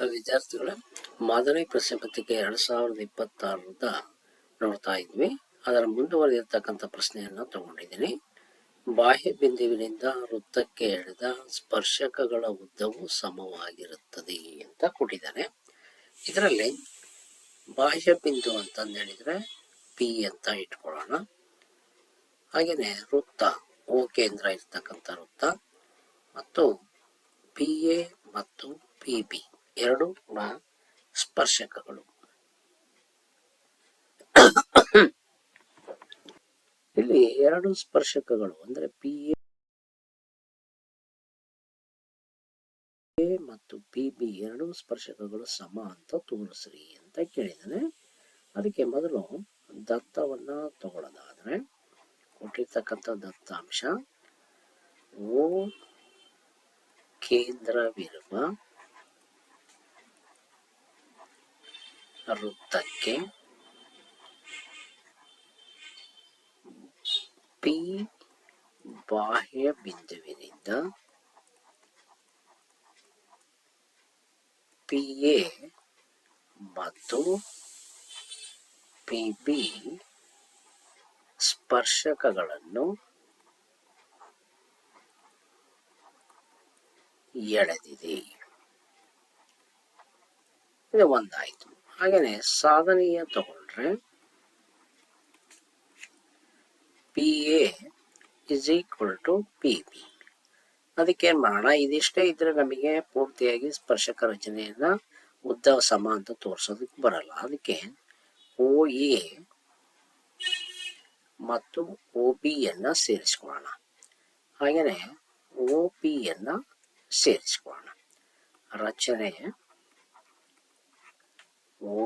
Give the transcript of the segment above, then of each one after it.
ವಿದ್ಯಾರ್ಥಿಗಳೇ ಮಾದರಿ ಪ್ರಶ್ನೆ ಪತ್ರಿಕೆ ಎರಡ್ ಸಾವಿರದ ಇಪ್ಪತ್ತಾರದ ನೋಡ್ತಾ ಇದ್ವಿ. ಅದರ ಮುಂದುವರೆದಿರ್ತಕ್ಕಂಥ ಪ್ರಶ್ನೆಯನ್ನ ತಗೊಂಡಿದ್ದೀನಿ. ಬಾಹ್ಯ ಬಿಂದುವಿನಿಂದ ವೃತ್ತಕ್ಕೆ ಎಳೆದ ಸ್ಪರ್ಶಕಗಳ ಉದ್ದವು ಸಮವಾಗಿರುತ್ತದೆ ಅಂತ ಕೊಟ್ಟಿದ್ದಾರೆ. ಇದರಲ್ಲಿ ಬಾಹ್ಯ ಬಿಂದು ಅಂತಂದು ಹೇಳಿದ್ರೆ ಪಿ ಅಂತ ಇಟ್ಕೊಳ್ಳೋಣ. ಹಾಗೆಯೇ ವೃತ್ತ, ಓ ಕೇಂದ್ರ ಇರ್ತಕ್ಕಂಥ ವೃತ್ತ ಮತ್ತು ಪಿ ಎ ಮತ್ತು ಪಿ ಬಿ. ಎರಡು ಕೂಡ ಸ್ಪರ್ಶಕಗಳು. ಇಲ್ಲಿ ಎರಡು ಸ್ಪರ್ಶಕಗಳು ಅಂದ್ರೆ ಪಿ ಎ ಮತ್ತು ಪಿ ಬಿ ಎರಡು ಸ್ಪರ್ಶಕಗಳು ಸಮ ಅಂತ ತೋರಿಸ್ರಿ ಅಂತ ಕೇಳಿದಾನೆ ಅದಕ್ಕೆ ಮೊದಲು ದತ್ತವನ್ನ ತಗೊಳ್ಳೋದಾದ್ರೆ ಕೊಟ್ಟಿರ್ತಕ್ಕಂಥ ದತ್ತಾಂಶ ಓ ಕೇಂದ್ರವಿರುವ ವೃತ್ತಕ್ಕೆ ಪಿ ಬಾಹ್ಯ ಬಿಂದುವಿನಿಂದ ಪಿ ಎ ಮತ್ತು ಪಿ ಬಿ ಸ್ಪರ್ಶಕಗಳನ್ನು ಎಳೆದಿದೆ. ಇದು ಒಂದಾಯ್ತು. ಹಾಗೇನೆ ಸಾಧನೆಯ ತಗೊಂಡ್ರೆ P A is equal to P B ಅದಕ್ಕೆ ಏನ್ ಮಾಡೋಣ ಇದಿಷ್ಟೇ ಇದ್ರೆ ನಮಗೆ ಪೂರ್ತಿಯಾಗಿ ಸ್ಪರ್ಶಕ ರಚನೆಯನ್ನ ಉದ್ದ ಸಮ ಅಂತ ತೋರಿಸೋದಕ್ಕೆ ಬರಲ್ಲ. ಅದಕ್ಕೆ ಓ ಎ ಮತ್ತು ಒ ಬಿ ಯನ್ನ ಸೇರಿಸ್ಕೊಳ್ಳೋಣ. ಹಾಗೇನೆ ಒ ಪಿ ಯನ್ನ ಸೇರಿಸ್ಕೊಳ್ಳೋಣ. ರಚನೆ ಒ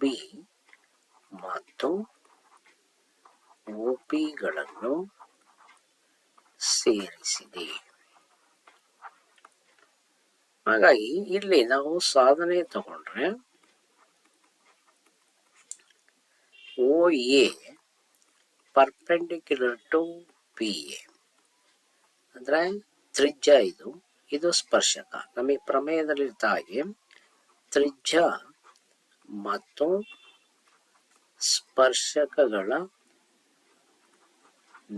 ಬಿ ಮತ್ತು ಒ ಪಿಗಳನ್ನು ಸೇರಿಸಿದೆ. ಹಾಗಾಗಿ ಇಲ್ಲಿ ನಾವು ಸಾಧನೆ ತಗೊಂಡ್ರೆ O A perpendicular to P A ಅಂದ್ರೆ ತ್ರಿಜ್ಯ ಇದು ಇದು ಸ್ಪರ್ಶಕ. ನಮಗೆ ಪ್ರಮೇಯದಲ್ಲಿರ್ತ ಹಾಗೆ ತ್ರಿಜ್ಯ ಮತ್ತು ಸ್ಪರ್ಶಕಗಳ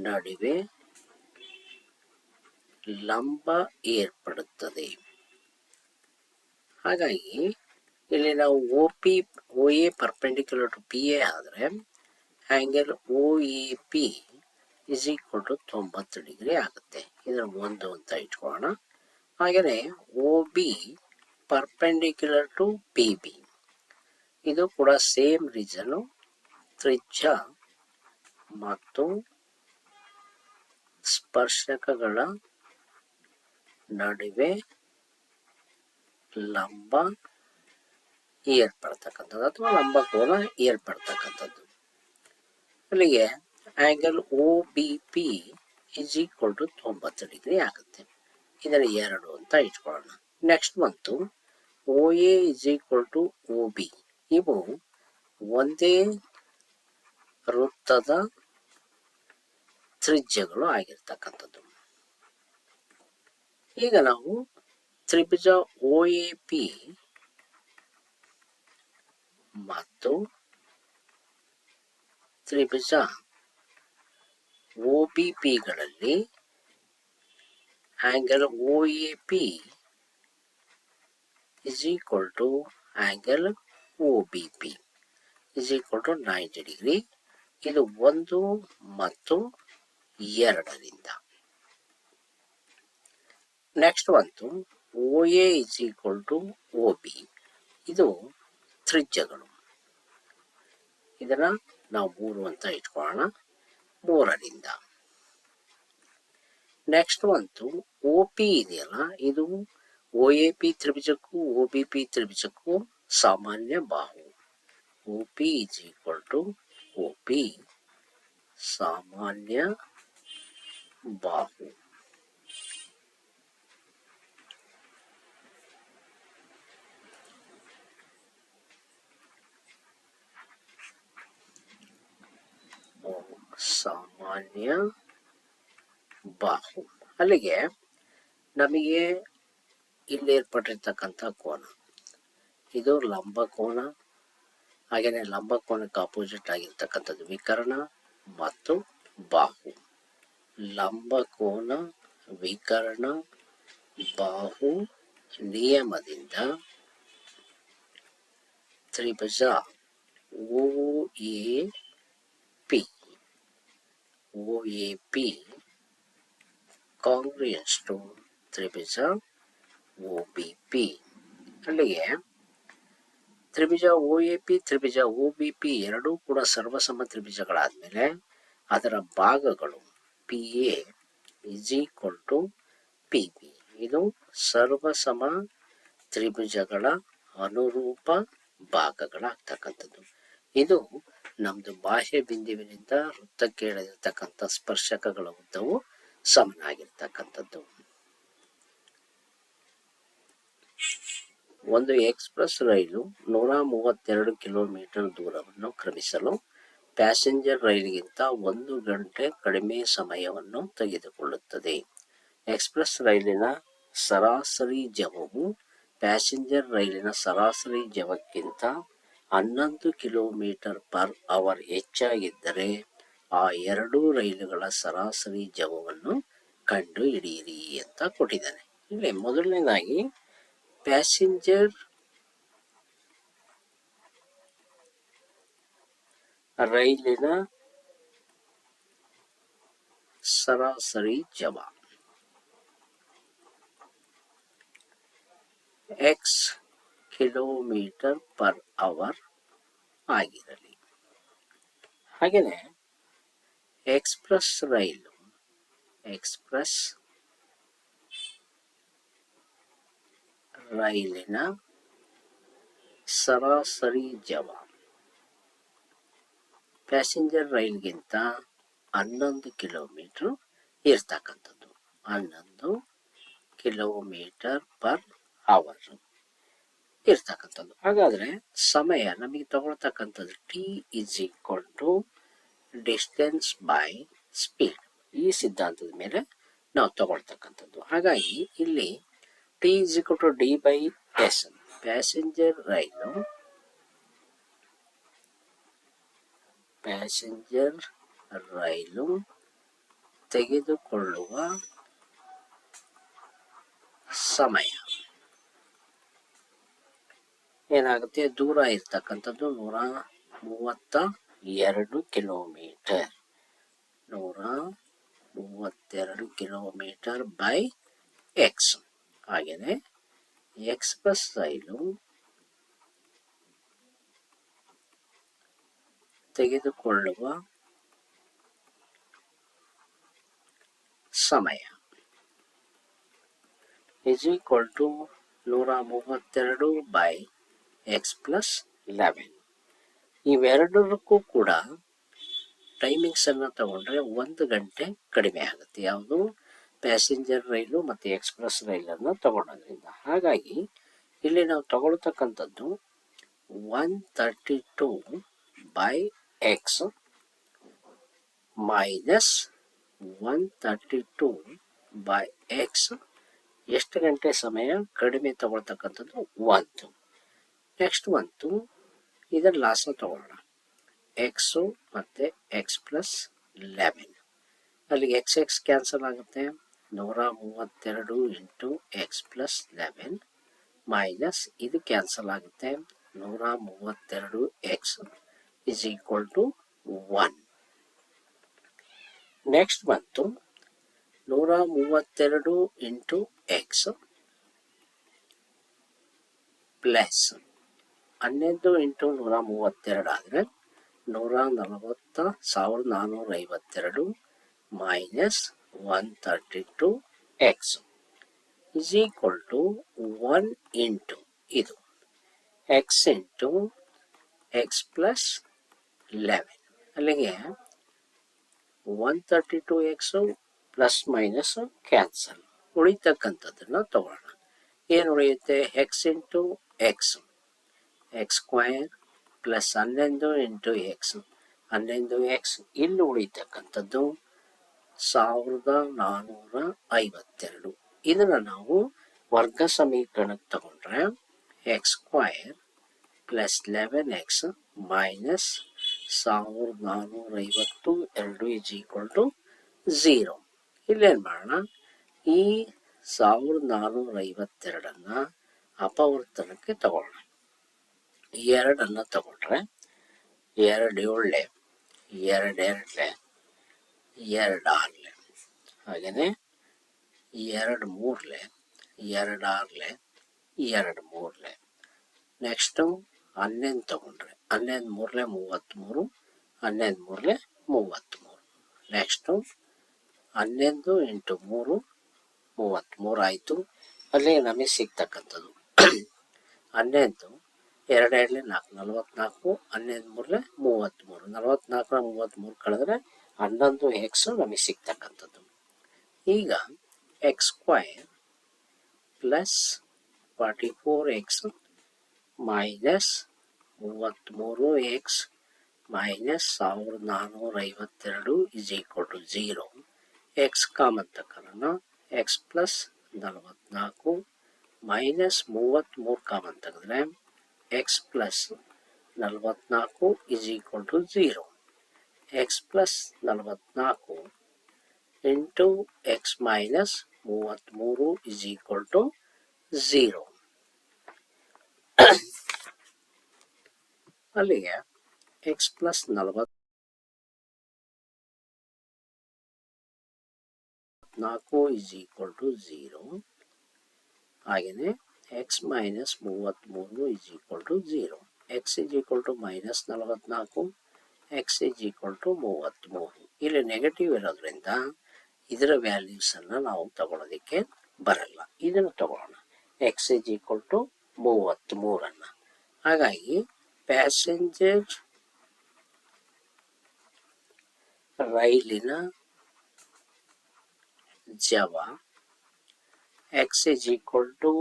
ನಡುವೆ ಲಂಬ ಏರ್ಪಡುತ್ತದೆ. ಹಾಗಾಗಿ ಇಲ್ಲಿ ನಾವು O P O A perpendicular to P A ಆದರೆ angle O A P is equal to ತೊಂಬತ್ತು ಡಿಗ್ರಿ ಆಗುತ್ತೆ. ಇದನ್ನು ಒಂದು ಅಂತ ಇಟ್ಕೊಳ್ಳೋಣ. ಹಾಗೆಯೇ O B perpendicular to P B ಇದು ಕೂಡ ಸೇಮ್ ರೀಸನು ತ್ರಿಜ್ಯ ಮತ್ತು ಸ್ಪರ್ಶಕಗಳ ನಡುವೆ ಲಂಬ ಏರ್ಪಡ್ತಕ್ಕಂಥದ್ದು ಅಥವಾ ಲಂಬ ಕೋನ ಏರ್ಪಡ್ತಕ್ಕಂಥದ್ದು. ಅಲ್ಲಿಗೆ angle O B P is equal to ತೊಂಬತ್ತು ಡಿಗ್ರಿ ಆಗುತ್ತೆ. ಇದರ ಎರಡು ಅಂತ ಇಟ್ಕೊಳ್ಳೋಣ. ನೆಕ್ಸ್ಟ್ ಬಂತು O A is equal to O B ಇವು ಒಂದೇ ವೃತ್ತದ ತ್ರಿಜ್ಯಗಳು ಆಗಿರ್ತಕ್ಕಂಥದ್ದು. ಈಗ ನಾವು ತ್ರಿಭುಜ ಓ ಎ ಪಿ ಮತ್ತು ತ್ರಿಭುಜ O B ಪಿಗಳಲ್ಲಿ angle O A P is equal to angle OBP is equal to ninety degree ಇದು ಒಂದು ಮತ್ತು ಎರಡರಿಂದ. ನೆಕ್ಸ್ಟ್ ಬಂತು O A is equal to O B ಇದು ತ್ರಿಜ್ಯಗಳು. ಇದನ್ನ ನಾವು ಮೂರು ಅಂತ ಇಟ್ಕೊಳ್ಳೋಣ. ಮೂರರಿಂದ. ನೆಕ್ಸ್ಟ್ ಬಂತು ಒ ಪಿ ಇದೆಯಲ್ಲ, ಇದು ಒ ಎ ಪಿ ತ್ರಿಭುಜಕ್ಕೂ ಒ ಬಿ ಪಿ ತ್ರಿಭುಜಕ್ಕೂ ಸಾಮಾನ್ಯ ಬಾಹು O P is equal to O P ಸಾಮಾನ್ಯ ಬಾಹು ಸಾಮಾನ್ಯ ಬಾಹು ಅಲ್ಲಿಗೆ ನಮಗೆ ಇಲ್ಲಿ ಏರ್ಪಟ್ಟಿರ್ತಕ್ಕಂಥ ಕೋನ. ಇದು ಲಂಬ ಕೋನ ಹಾಗೆಯೇ ಲಂಬ ಕೋನಕ್ಕೆ ಅಪೋಸಿಟ್ ಆಗಿರ್ತಕ್ಕಂಥದ್ದು ವಿಕರ್ಣ ಮತ್ತು ಬಾಹು. ಲಂಬ ಕೋನ, ವಿಕರ್ಣ, ಬಾಹು, ನಿಯಮದಿಂದ ತ್ರಿಭುಜ O A, P. O A, P congruent to Tribhuja O B P. ಅಲ್ಲಿಗೆ ತ್ರಿಭುಜ ಒ ಎ ಪಿ, ತ್ರಿಭುಜ ಒ ಬಿ ಪಿ ಎರಡೂ ಕೂಡ ಸರ್ವಸಮ ತ್ರಿಭುಜಗಳಾದ್ಮೇಲೆ ಅದರ ಭಾಗಗಳು P A is equal to P B. ಇದು ಸರ್ವಸಮ ತ್ರಿಭುಜಗಳ ಅನುರೂಪ ಭಾಗಗಳಾಗ್ತಕ್ಕಂಥದ್ದು. ಇದು ನಮ್ದು ಬಾಹ್ಯ ಬಿಂದುವಿನಿಂದ ವೃತ್ತಕ್ಕೆ ಎಳೆದಿರ್ತಕ್ಕಂಥ ಸ್ಪರ್ಶಕಗಳ ಉದ್ದವು ಸಮನಾಗಿರ್ತಕ್ಕಂಥದ್ದು. ಒಂದು ಎಕ್ಸ್ಪ್ರೆಸ್ ರೈಲು ನೂರ ಮೂವತ್ತೆರಡು ಕಿಲೋಮೀಟರ್ ದೂರವನ್ನು ಕ್ರಮಿಸಲು ಪ್ಯಾಸೆಂಜರ್ ರೈಲಿಗಿಂತ ಒಂದು ಗಂಟೆ ಕಡಿಮೆ ಸಮಯವನ್ನು ತೆಗೆದುಕೊಳ್ಳುತ್ತದೆ. ಎಕ್ಸ್ಪ್ರೆಸ್ ರೈಲಿನ ಸರಾಸರಿ ಜವವು ಪ್ಯಾಸೆಂಜರ್ ರೈಲಿನ ಸರಾಸರಿ ಜವಕ್ಕಿಂತ ಹನ್ನೊಂದು ಕಿಲೋಮೀಟರ್ ಪರ್ ಅವರ್ ಹೆಚ್ಚಾಗಿದ್ದರೆ ಆ ಎರಡೂ ರೈಲುಗಳ ಸರಾಸರಿ ಜವವನ್ನು ಕಂಡು ಹಿಡಿಯಿರಿ ಅಂತ ಕೊಟ್ಟಿದ್ದಾನೆ. ಇಲ್ಲಿ ಮೊದಲನೇದಾಗಿ ಪ್ಯಾಸೆಂಜರ್ ರೈಲಿನ ಸರಾಸರಿ ಜವ ಎಕ್ಸ್ ಕಿಲೋಮೀಟರ್ ಪರ್ ಅವರ್ ಆಗಿರಲಿ ಹಾಗೆಯೇ ಎಕ್ಸ್ಪ್ರೆಸ್ ರೈಲು ಎಕ್ಸ್ಪ್ರೆಸ್ ರೈಲಿನ ಸರಾಸರಿ ಜವ. ಪ್ಯಾಸೆಂಜರ್ ರೈಲ್ಗಿಂತ ಹನ್ನೊಂದು ಕಿಲೋಮೀಟರ್ ಇರ್ತಕ್ಕಂಥದ್ದು. ಹನ್ನೊಂದು ಕಿಲೋಮೀಟರ್ ಪರ್ ಅವರ್ ಇರ್ತಕ್ಕಂಥದ್ದು. ಹಾಗಾದರೆ ಸಮಯ ನಮಗೆ ತಗೊಳ್ತಕ್ಕಂಥದ್ದು T is equal to distance by speed ಈ ಸಿದ್ಧಾಂತದ ಮೇಲೆ ನಾವು ತಗೊಳ್ತಕ್ಕಂಥದ್ದು. ಹಾಗಾಗಿ ಇಲ್ಲಿ T is equal to D by S passenger rail passenger ರೈಲು ತೆಗೆದುಕೊಳ್ಳುವ ಸಮಯ. ಏನಾಗುತ್ತೆ? ದೂರ ಇರ್ತಕ್ಕಂಥದ್ದು ನೂರ ಮೂವತ್ತ ಎರಡು ಕಿಲೋಮೀಟರ್. ನೂರ ಮೂವತ್ತೆರಡು ಕಿಲೋಮೀಟರ್ ಬೈ ಎಕ್ಸ್ ಹಾಗೆಯೇ ಎಕ್ಸ್ಪ್ರೆಸ್ ರೈಲು ತೆಗೆದುಕೊಳ್ಳುವ ಸಮಯ ಇಸ್ ಈಕ್ವಲ್ ಟು ನೂರ ಮೂವತ್ತೆರಡು ಬೈ ಎಕ್ಸ್ ಪ್ಲಸ್ ಲೆವೆನ್ ಇವೆರಡಕ್ಕೂ ಕೂಡ ಟೈಮಿಂಗ್ಸ್ ಅನ್ನು ತಗೊಂಡ್ರೆ ಒಂದು ಗಂಟೆ ಕಡಿಮೆ ಆಗುತ್ತೆ. ಯಾವುದು? ಪ್ಯಾಸೆಂಜರ್ ರೈಲು ಮತ್ತು ಎಕ್ಸ್ಪ್ರೆಸ್ ರೈಲನ್ನು ತಗೊಳ್ಳೋದ್ರಿಂದ ಹಾಗಾಗಿ ಇಲ್ಲಿ ನಾವು ತಗೊಳ್ತಕ್ಕಂಥದ್ದು one thirty two by X minus one thirty two by X. ಎಷ್ಟು ಗಂಟೆ ಸಮಯ ಕಡಿಮೆ ತಗೊಳ್ತಕ್ಕಂಥದ್ದು ಒಂದು. ನೆಕ್ಸ್ಟ್ ಒಂದು, ಇದರ ಲಾಸ್ನ ತಗೊಳ್ಳೋಣ. ಎಕ್ಸು ಮತ್ತು ಎಕ್ಸ್ ಪ್ಲಸ್ ಲೆವೆನ್. ಅಲ್ಲಿಗೆ ಎಕ್ಸ್ ಎಕ್ಸ್ ಕ್ಯಾನ್ಸಲ್ ಆಗುತ್ತೆ. ನೂರ ಮೂವತ್ತೆರಡು into X plus eleven minus ಇದು ಕ್ಯಾನ್ಸಲ್ ಆಗುತ್ತೆ. ನೂರ ಮೂವತ್ತೆರಡು X is equal to one next ಬಂತು. ನೂರ ಮೂವತ್ತೆರಡು ಇಂಟು ಎಕ್ಸ್ ಪ್ಲಸ್ ಹನ್ನೊಂದು ಇಂಟು ನೂರ ಮೂವತ್ತೆರಡು ಆದರೆ ನೂರ ನಲವತ್ತ ಸಾವಿರದ ನಾನ್ನೂರ ಐವತ್ತೆರಡು minus one thirty two X is equal to one into ಇದು. X into X plus eleven ಅಲ್ಲಿಗೆ one thirty two X plus minus cancel ಉಳಿತಕ್ಕಂಥದ್ದನ್ನು ತಗೊಳ್ಳೋಣ. ಏನು ಉಳಿಯುತ್ತೆ? X into X X square plus ಹನ್ನೊಂದು ಇಂಟು ಎಕ್ಸ್ ಹನ್ನೊಂದು ಎಕ್ಸ್ ಇಲ್ಲಿ ಉಳಿತಕ್ಕಂಥದ್ದು ಸಾವಿರದ ನಾನ್ನೂರ ಐವತ್ತೆರಡು. ಇದನ್ನ ನಾವು ವರ್ಗ ಸಮೀಕರಣಕ್ಕೆ ತಗೊಂಡ್ರೆ X square plus eleven X minus ಸಾವಿರದ ನಾನ್ನೂರ ಐವತ್ತು ಎರಡು ಇಸ್ ಈಕ್ವಲ್ ಟು ಝೀರೋ. ಇಲ್ಲೇನು ಮಾಡೋಣ? ಈ ಸಾವಿರದ ನಾನ್ನೂರ ಐವತ್ತೆರಡನ್ನ ಅಪವರ್ತನಕ್ಕೆ ತಗೊಳ್ಳೋಣ. ಎರಡನ್ನು ತಗೊಂಡ್ರೆ ಎರಡು ಏಳ್ಲೆ ಎರಡು ಎರಡು ಆರ್ಲೆ ಹಾಗೆಯೇ ಎರಡು ಮೂರ್ಲೆ ಎರಡು ಆರ್ಲೆ ಎರಡು ಮೂರ್ಲೆ. ನೆಕ್ಸ್ಟು ಹನ್ನೊಂದು ತಗೊಂಡ್ರೆ, ಹನ್ನೊಂದು ಮೂರ್ಲೆ ಮೂವತ್ತ್ಮೂರು, ಹನ್ನೊಂದು ಮೂರ್ಲೆ ಮೂವತ್ತ್ಮೂರು. ನೆಕ್ಸ್ಟು ಹನ್ನೊಂದು ಇಂಟು ಮೂರು, ಮೂವತ್ತ್ಮೂರು ಆಯಿತು. ಅಲ್ಲಿ ನಮಗೆ ಸಿಗ್ತಕ್ಕಂಥದ್ದು. ಹನ್ನೊಂದು ಎರಡು ನಾಲ್ಕು, ನಲವತ್ತ್ನಾಲ್ಕು, ಹನ್ನೊಂದು ಮೂರಲೆ ಮೂವತ್ತ್ಮೂರು. ನಲವತ್ನಾಲ್ಕರ ಮೂವತ್ತ್ಮೂರು ಕಳೆದ್ರೆ ಹನ್ನೊಂದು ಎಕ್ಸ್ ನಮಗೆ ಸಿಗ್ತಕ್ಕಂಥದ್ದು. ಈಗ X square plus forty four X minus ಮೂವತ್ತ್ಮೂರು ಎಕ್ಸ್ ಮೈನಸ್ ಸಾವಿರದ ನಾನ್ನೂರ ಐವತ್ತೆರಡು is equal to zero X common ತಗೊಳ್ಳೋಣ ಎಕ್ಸ್ ಪ್ಲಸ್ ನಲವತ್ನಾಲ್ಕು ಮೈನಸ್ ಮೂವತ್ತ್ಮೂರು ಕಾಮನ್ ತೆಗೆದ್ರೆ ಎಕ್ಸ್ ಪ್ಲಸ್ ನಲವತ್ನಾಲ್ಕು is equal to zero X plus ನಲವತ್ನಾಲ್ಕು ಇಂಟು ಎಕ್ಸ್ ಮೈನಸ್ ಮೂವತ್ತ್ಮೂರು ಇಸ್ ಈಕ್ವಲ್ ಟು ಝೀರೋ ಅಲ್ಲಿಗೆ ಎಕ್ಸ್ ಪ್ಲಸ್ ನಲವತ್ನಾಲ್ಕು ಇಸ್ ಈಕ್ವಲ್ ಟು ಝೀರೋ ಹಾಗೆಯೇ ಎಕ್ಸ್ ಮೈನಸ್ ಮೂವತ್ತ್ಮೂರು is equal to zero X is equal to minus ನಲವತ್ನಾಲ್ಕು. X is equal to ಮೂವತ್ತ್ಮೂರು ಇಲ್ಲಿ negative ಇರೋದ್ರಿಂದ ಇದರ ವ್ಯಾಲ್ಯೂಸನ್ನು ನಾವು ತಗೊಳ್ಳೋದಕ್ಕೆ ಬರಲ್ಲ. ಇದನ್ನು ತಗೊಳ್ಳೋಣ. ಎಕ್ಸ್ ಇಜ್ ಈಕ್ವಲ್ ಟು ಮೂವತ್ತ್ಮೂರನ್ನು ಹಾಗಾಗಿ ಪ್ಯಾಸೆಂಜರ್ ರೈಲಿನ ಜವ ಎಕ್ಸ್ ಇಜ್ ಈಕ್ವಲ್ ಟು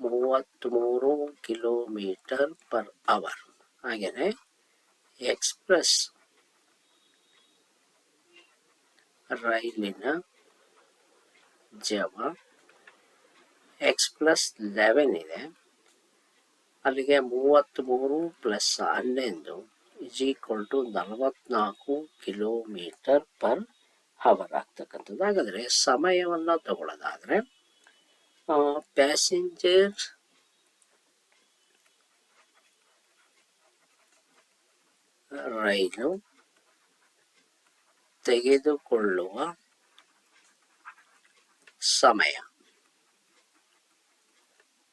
ಮೂವತ್ತ್ಮೂರು ಕಿಲೋಮೀಟರ್ ಪರ್ ಅವರ್ ಹಾಗೆಯೇ ಎಕ್ಸ್ಪ್ರೆಸ್. ರೈಲಿನ ಜವ ಎಕ್ಸ್ ಪ್ಲಸ್ ಲೆವೆನ್ ಇದೆ. ಅಲ್ಲಿಗೆ ಮೂವತ್ತ್ಮೂರು ಪ್ಲಸ್ ಹನ್ನೊಂದು ಇಸ್ ಈಕ್ವಲ್ ಟು ನಲವತ್ನಾಲ್ಕು ಕಿಲೋಮೀಟರ್ ಪರ್ ಹವರ್ ಆಗ್ತಕ್ಕಂಥದ್ದು ಹಾಗಾದರೆ ಸಮಯವನ್ನು ತಗೊಳ್ಳೋದಾದರೆ ಪ್ಯಾಸೆಂಜರ್ ರೈಲು ತೆಗೆದುಕೊಳ್ಳುವ ಸಮಯ.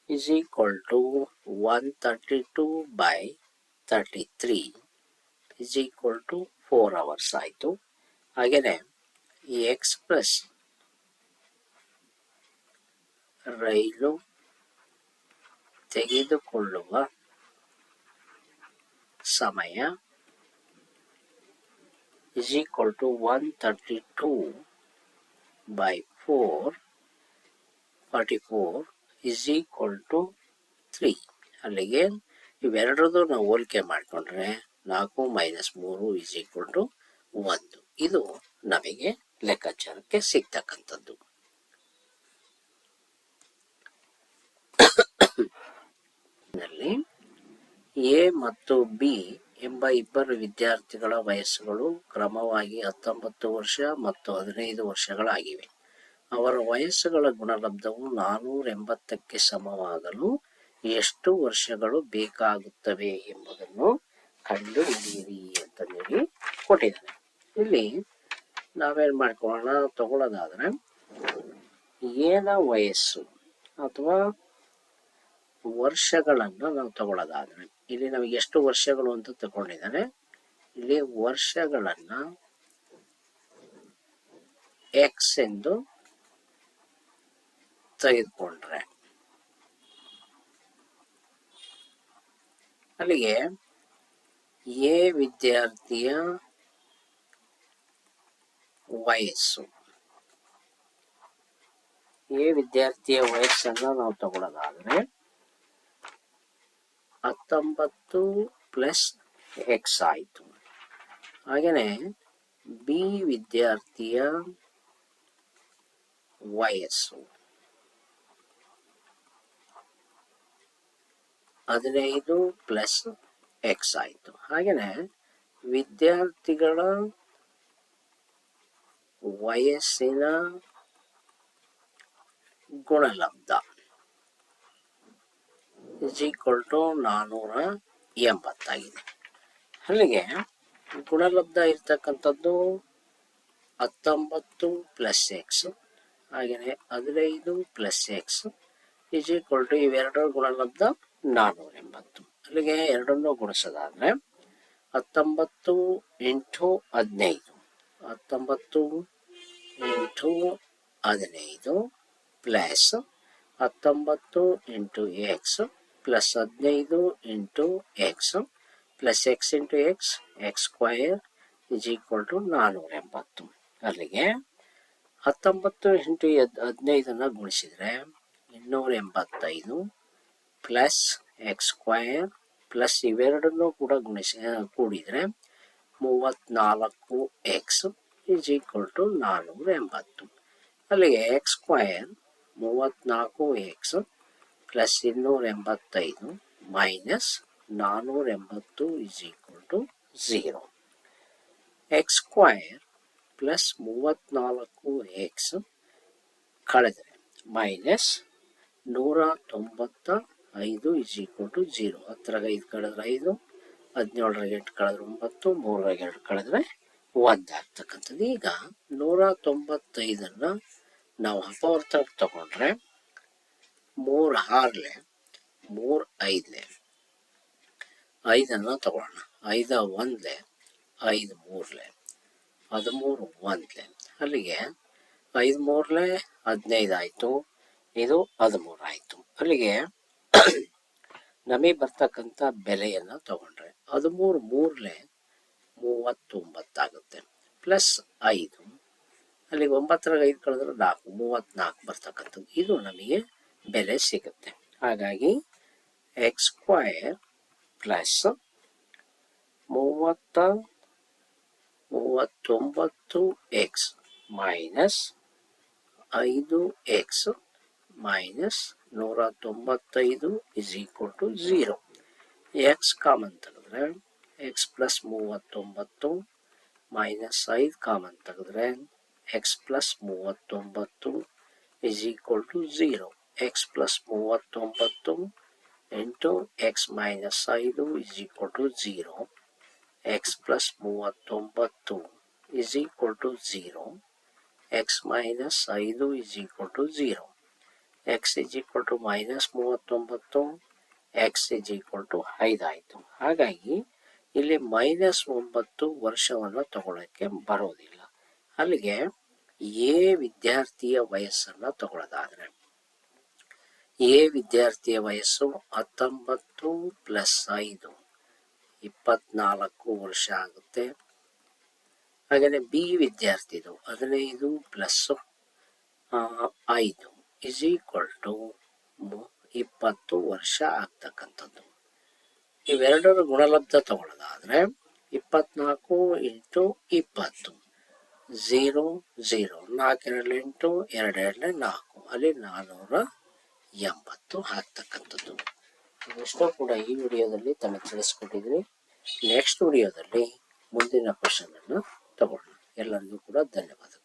is equal to 132 by 33 is equal to 4 hours ಆಯಿತು. ಹಾಗೆಯೇ ಈ ಎಕ್ಸ್ಪ್ರೆಸ್ ರೈಲು ತೆಗೆದುಕೊಳ್ಳುವ ಸಮಯ is equal to 132 by 4 44 is equal to three ಅಲ್ಲಿಗೆ ಇವೆರಡರದ್ದು ನಾವು ಹೋಲಿಕೆ ಮಾಡಿಕೊಂಡ್ರೆ ನಾಲ್ಕು ಮೈನಸ್ ಮೂರು ಇಸ್ ಈಕ್ವಲ್ ಟು ಒಂದು. ಇದು ನಮಗೆ ಲೆಕ್ಕಾಚಾರಕ್ಕೆ ಸಿಗ್ತಕ್ಕಂಥದ್ದು. ಎ ಮತ್ತು ಬಿ ಎಂಬ ಇಬ್ಬರು ವಿದ್ಯಾರ್ಥಿಗಳ ವಯಸ್ಸುಗಳು ಕ್ರಮವಾಗಿ ಹತ್ತೊಂಬತ್ತು ವರ್ಷ ಮತ್ತು ಹದಿನೈದು ವರ್ಷಗಳಾಗಿವೆ. ಅವರ ವಯಸ್ಸುಗಳ ಗುಣಲಬ್ಧವು ನಾನೂರ ಎಂಬತ್ತಕ್ಕೆ ಸಮವಾಗಲು ಎಷ್ಟು ವರ್ಷಗಳು ಬೇಕಾಗುತ್ತವೆ ಎಂಬುದನ್ನು ಕಂಡುಹಿಡಿಯಿರಿ ಅಂತ ಹೇಳಿ ಕೊಟ್ಟಿದ್ದಾರೆ. ಇಲ್ಲಿ ನಾವೇನ್ ಮಾಡ್ಕೊಳ್ಳೋಣ? ತಗೊಳ್ಳೋದಾದ್ರೆ, ಏನ ವಯಸ್ಸು ಅಥವಾ ವರ್ಷಗಳನ್ನು ನಾವು ತಗೊಳ್ಳೋದಾದ್ರೆ ಇಲ್ಲಿ ನಮಗೆ ಎಷ್ಟು ವರ್ಷಗಳು ಅಂತ ತಗೊಂಡಿದ್ದಾರೆ. ಇಲ್ಲಿ ವರ್ಷಗಳನ್ನ ಎಕ್ಸ್ ಎಂದು ತೆಗೆದುಕೊಂಡ್ರೆ. ಅಲ್ಲಿಗೆ ಎ ವಿದ್ಯಾರ್ಥಿಯ ವಯಸ್ಸು. ಎ ವಿದ್ಯಾರ್ಥಿಯ ವಯಸ್ಸನ್ನ ನಾವು ತಗೊಳ್ಳೋದಾದ್ರೆ ಹತ್ತೊಂಬತ್ತು ಪ್ಲಸ್ ಎಕ್ಸ್ ಆಯಿತು. ಹಾಗೆಯೇ ಬಿ ವಿದ್ಯಾರ್ಥಿಯ ವಯಸ್ಸು. ಹದಿನೈದು ಪ್ಲಸ್ ಎಕ್ಸ್ ಆಯಿತು. ಹಾಗೆಯೇ ವಿದ್ಯಾರ್ಥಿಗಳ ವಯಸ್ಸಿನ ಗುಣಲಬ್ಧ. ಇಸ್ ಈಕ್ವಲ್ ಟು ನಾನ್ನೂರ ಎಂಬತ್ತಾಗಿದೆ. ಅಲ್ಲಿಗೆ ಗುಣಲಬ್ಧ ಇರ್ತಕ್ಕಂಥದ್ದು ಹತ್ತೊಂಬತ್ತು ಪ್ಲಸ್ ಎಕ್ಸ್ ಹಾಗೆಯೇ ಹದಿನೈದು plus X is equal to ಇವೆರಡರ ಗುಣಲಬ್ಧ ನಾನ್ನೂರ ಎಂಬತ್ತು. ಅಲ್ಲಿಗೆ ಎರಡನ್ನು ಗುಣಿಸೋದಾದ್ರೆ ಹತ್ತೊಂಬತ್ತು ಎಂಟು ಹದಿನೈದು, ಹತ್ತೊಂಬತ್ತು ಎಂಟು ಹದಿನೈದು ಪ್ಲಸ್ ಹತ್ತೊಂಬತ್ತು ಇಂಟು ಎಕ್ಸ್ ಪ್ಲಸ್ ಹದಿನೈದು into X plus X into X X square is equal to ನಾನ್ನೂರ ಎಂಬತ್ತು ಅಲ್ಲಿಗೆ ಹತ್ತೊಂಬತ್ತು ಇಂಟು ಹದಿನೈದನ್ನು ಗುಣಿಸಿದರೆ ಇನ್ನೂರ ಎಂಬತ್ತೈದು ಪ್ಲಸ್ ಎಕ್ಸ್ ಸ್ಕ್ವಯರ್ ಪ್ಲಸ್ ಇವೆರಡನ್ನೂ ಕೂಡ ಗುಣಿಸಿ ಕೂಡಿದರೆ ಮೂವತ್ತ್ನಾಲ್ಕು ಎಕ್ಸ್ ಇಸ್ ಈಕ್ವಲ್ ಟು ನಾನ್ನೂರ ಎಂಬತ್ತು ಅಲ್ಲಿಗೆ ಎಕ್ಸ್ ಸ್ಕ್ವಯರ್ ಮೂವತ್ತ್ನಾಲ್ಕು ಎಕ್ಸ್ ಪ್ಲಸ್ ಇನ್ನೂರ ಎಂಬತ್ತೈದು ಮೈನಸ್ ನಾನ್ನೂರ ಎಂಬತ್ತು is equal to zero X square plus ಮೂವತ್ತ್ನಾಲ್ಕು ಎಕ್ಸ್ ಕಳೆದರೆ ಮೈನಸ್ ನೂರ ತೊಂಬತ್ತ ಐದು ಇಸ್ ಈಕ್ವಲ್ ಟು ಜೀರೋ ಹತ್ತರಾಗ ಐದು ಕಳೆದ್ರೆ ಐದು, ಹದಿನೇಳರಾಗ ಎಂಟು ಕಳೆದ್ರೆ ಒಂಬತ್ತು, ಮೂರರಾಗ ಎರಡು ಕಳೆದ್ರೆ ಒಂದು. ಆಗ್ತಕ್ಕಂಥದ್ದು ಈಗ ನೂರ ತೊಂಬತ್ತೈದನ್ನು ನಾವು ಅಪವರ್ತಕ ತಗೊಂಡ್ರೆ ಮೂರು ಆರ್ಲೆ, ಮೂರು ಐದ್ಲೆ. ಐದನ್ನು ತಗೊಳ್ಳೋಣ. ಐದ ಒಂದ್ಲೆ, ಐದು ಮೂರ್ಲೆ. ಹದಿಮೂರು ಒಂದ್ಲೆ. ಅಲ್ಲಿಗೆ ಐದು ಮೂರ್ಲೆ, ಹದಿನೈದು ಆಯಿತು. ಇದು ಹದಿಮೂರು ಆಯಿತು. ಅಲ್ಲಿಗೆ ನಮಗೆ ಬರ್ತಕ್ಕಂಥ ಬೆಲೆಯನ್ನು ತಗೊಂಡ್ರೆ ಹದಿಮೂರು ಮೂರ್ಲೆ ಮೂವತ್ತೊಂಬತ್ತಾಗುತ್ತೆ ಪ್ಲಸ್ ಐದು. ಅಲ್ಲಿಗೆ ಒಂಬತ್ತರಾಗ ಐದು ಕಳೆದ್ರೆ ನಾಲ್ಕು, ಮೂವತ್ತ್ನಾಲ್ಕು ಬರ್ತಕ್ಕಂಥದ್ದು. ಇದು ನಮಗೆ ಬೆಲೆ ಸಿಗುತ್ತೆ. ಹಾಗಾಗಿ ಎಕ್ಸ್ ಸ್ಕ್ವಯರ್ ಪ್ಲಸ್ ಮೂವತ್ತ ಮೂವತ್ತೊಂಬತ್ತು ಎಕ್ಸ್ ಮೈನಸ್ ಐದು ಎಕ್ಸ್ ಮೈನಸ್ ನೂರ ತೊಂಬತ್ತೈದು is equal to zero X common ತೆಗೆದ್ರೆ ಎಕ್ಸ್ ಪ್ಲಸ್ ಮೂವತ್ತೊಂಬತ್ತು ಮೈನಸ್ ಐದು ಕಾಮನ್ ತೆಗೆದ್ರೆ ಎಕ್ಸ್ ಪ್ಲಸ್ ಮೂವತ್ತೊಂಬತ್ತು is equal to zero X plus ಮೂವತ್ತೊಂಬತ್ತು ಇಂಟು ಎಕ್ಸ್ ಮೈನಸ್ ಐದು is equal to zero X plus ಮೂವತ್ತೊಂಬತ್ತು is equal to zero X minus ಐದು is to zero X is equal to minus ಮೂವತ್ತೊಂಬತ್ತು. X is equal to ಐದಾಯಿತು. ಹಾಗಾಗಿ ಇಲ್ಲಿ minus ಒಂಬತ್ತು ವರ್ಷವನ್ನು ತಗೊಳ್ಳೋಕ್ಕೆ ಬರೋದಿಲ್ಲ. ಅಲ್ಲಿಗೆ ಎ ವಿದ್ಯಾರ್ಥಿಯ ವಯಸ್ಸನ್ನು ತಗೊಳ್ಳೋದಾದ್ರೆ ಎ ವಿದ್ಯಾರ್ಥಿಯ ವಯಸ್ಸು ಹತ್ತೊಂಬತ್ತು ಪ್ಲಸ್ ಐದು. ಇಪ್ಪತ್ನಾಲ್ಕು ವರ್ಷ ಆಗುತ್ತೆ. ಹಾಗೆಯೇ ಬಿ ವಿದ್ಯಾರ್ಥಿದು ಹದಿನೈದು ಪ್ಲಸ್ ಐದು ಇಸ್ ಈಕ್ವಲ್ ಟು ಇಪ್ಪತ್ತು ವರ್ಷ ಆಗ್ತಕ್ಕಂಥದ್ದು. ಇವೆರಡರ ಗುಣಲಬ್ಧ ತಗೊಳ್ಳೋದಾದ್ರೆ ಇಪ್ಪತ್ನಾಲ್ಕು ಇಂಟು ಇಪ್ಪತ್ತು ಝೀರೋ ಝೀರೋ ನಾಲ್ಕೆರಡು ಎಂಟು ಎರಡೆರಡನೇ ನಾಲ್ಕು. ಅಲ್ಲಿ ನಾನ್ನೂರ ಎಂಬತ್ತು ಆಗ್ತಕ್ಕಂಥದ್ದು. ಇವೆಷ್ಟೋ ಕೂಡ ಈ ವಿಡಿಯೋದಲ್ಲಿ ತಮಗೆ ತಿಳಿಸ್ಕೊಟ್ಟಿದ್ರಿ ನೆಕ್ಸ್ಟ್ ವಿಡಿಯೋದಲ್ಲಿ ಮುಂದಿನ ಕ್ವಶನ್ ಅನ್ನು ತಗೊಳ್ಳೋಣ. ಎಲ್ಲರಿಗೂ ಕೂಡ ಧನ್ಯವಾದಗಳು.